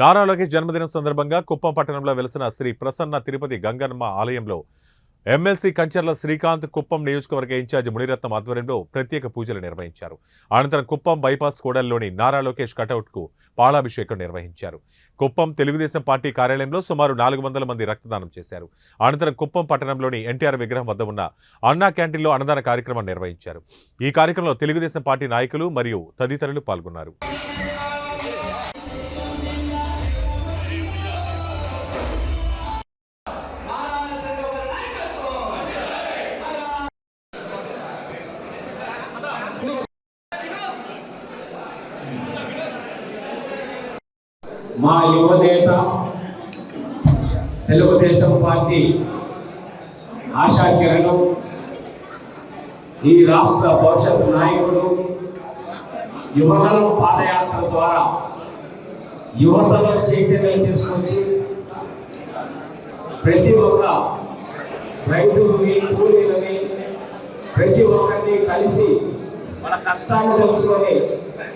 నారా లోకేష్ జన్మదినం సందర్భంగా కుప్పం పట్టణంలో వెలిసిన శ్రీ ప్రసన్న తిరుపతి గంగమ్మ ఆలయంలో ఎమ్మెల్సీ కంచర్ల శ్రీకాంత్ కుప్పం నియోజకవర్గ ఇన్ఛార్జి మునిరత్నం ఆధ్వర్యంలో ప్రత్యేక పూజలు నిర్వహించారు. అనంతరం కుప్పం బైపాస్ కూడలిలోని నారా లోకేష్ కటౌట్కు పాలాభిషేకం నిర్వహించారు. కుప్పం తెలుగుదేశం పార్టీ కార్యాలయంలో సుమారు నాలుగు వందల మంది రక్తదానం చేశారు. అనంతరం కుప్పం పట్టణంలోని ఎన్టీఆర్ విగ్రహం వద్ద ఉన్న అన్నా క్యాంటీన్లో అన్నదాన కార్యక్రమం నిర్వహించారు. ఈ కార్యక్రమంలో తెలుగుదేశం పార్టీ నాయకులు మరియు తదితరులు పాల్గొన్నారు. మా యువనేత తెలుగుదేశం పార్టీ ఆశా కిరణం ఈ రాష్ట్ర భవిష్యత్ నాయకుడు యువతలో పాదయాత్ర ద్వారా యువతలో చైతన్యం తీసుకొచ్చి ప్రతి ఒక్క రైతులని కూలీలని ప్రతి ఒక్కరిని కలిసి మన కష్టాన్ని తెలుసుకొని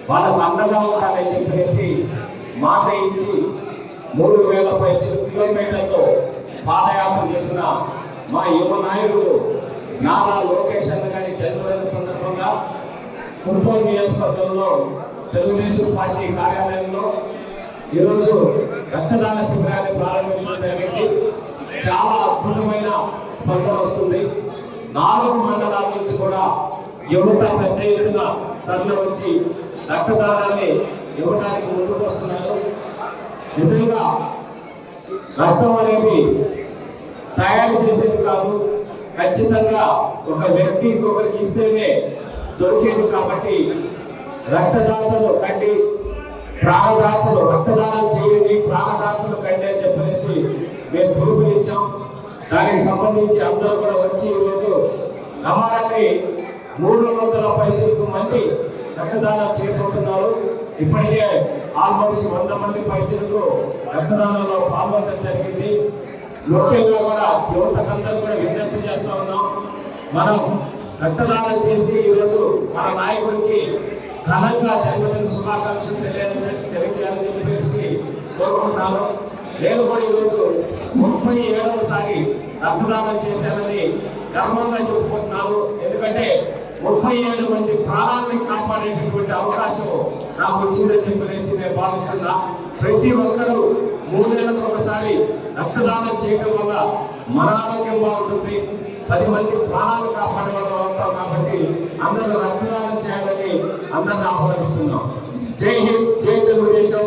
వాళ్ళకు అండగా ఉండాలని చెప్పేసి మాట ఇచ్చి మూడు వేల పై కిలోమీటర్లు పాదయాత్ర చేసిన మా యువ నాయకుడు నారా లోకేష్ అన్న గారి జన్మదిన సందర్భంగా కుప్పం నియోజకవర్గంలో తెలుగుదేశం పార్టీ కార్యాలయంలో ఈరోజు రక్తదాన శిబిరాన్ని ప్రారంభించడం జరిగింది. చాలా అద్భుతమైన స్పందన వస్తుంది. నాలుగు మండలాల నుంచి కూడా యువత పెద్ద ఎత్తున తరలి వచ్చి రక్తదానాన్ని ఇవ్వడానికి ముందుకు వస్తున్నారు. నిజంగా రక్తం అనేది తయారు చేసేది కాదు ఖచ్చితంగా ఒక వ్యక్తి ఇంకొకరికి ఇస్తేనే దొరికేది కాబట్టి రక్తదాతలు కండి ప్రాణదాతలు రక్తదానం చేయండి ప్రాణదాతలు కండి అని చెప్పేసి మేము పిలుపునిచ్చాం. దానికి సంబంధించి అందరూ కూడా వచ్చి ఈరోజు నమ్మాలని మూడు వందల పైసలకు మంది రక్తదానం చేయబోతున్నారు ఇప్పటికే ఆల్మోస్ట్ వంద మంది పైసలకు రక్తదానంలో పాల్గొనడం జరిగింది. ముఖ్యంగా కూడా యువతకందరూ కూడా విజ్ఞప్తి చేస్తా ఉన్నాం. మనం రక్తదానం చేసి ఈరోజు మన నాయకుడికి ఘనంగా జన్మదిన శుభాకాంక్షలు తెలియాలని తెలియజేయాలని చెప్పేసి కోరుకుంటున్నాను. నేను కూడా ఈరోజు ముప్పై ఏడవసారి రక్తదానం చేశానని గర్వంగా చెప్పుకుంటున్నాను. ముప్పై ఏడు మంది ప్రాణాన్ని కాపాడేటటువంటి అవకాశం నాకు వచ్చిందని చెప్పేసి నేను భావిస్తున్నా ప్రతి ఒక్కరూ మూడేళ్ళకు ఒకసారి రక్తదానం చేయడం వల్ల మన ఆరోగ్యం బాగుంటుంది. పది మంది ప్రాణాలు కాపాడే వాళ్ళు అవుతాం కాబట్టి అందరూ రక్తదానం చేయాలని అందరిని ఆహ్వానిస్తున్నాం. జై హింద్ జై తెలుగుదేశం.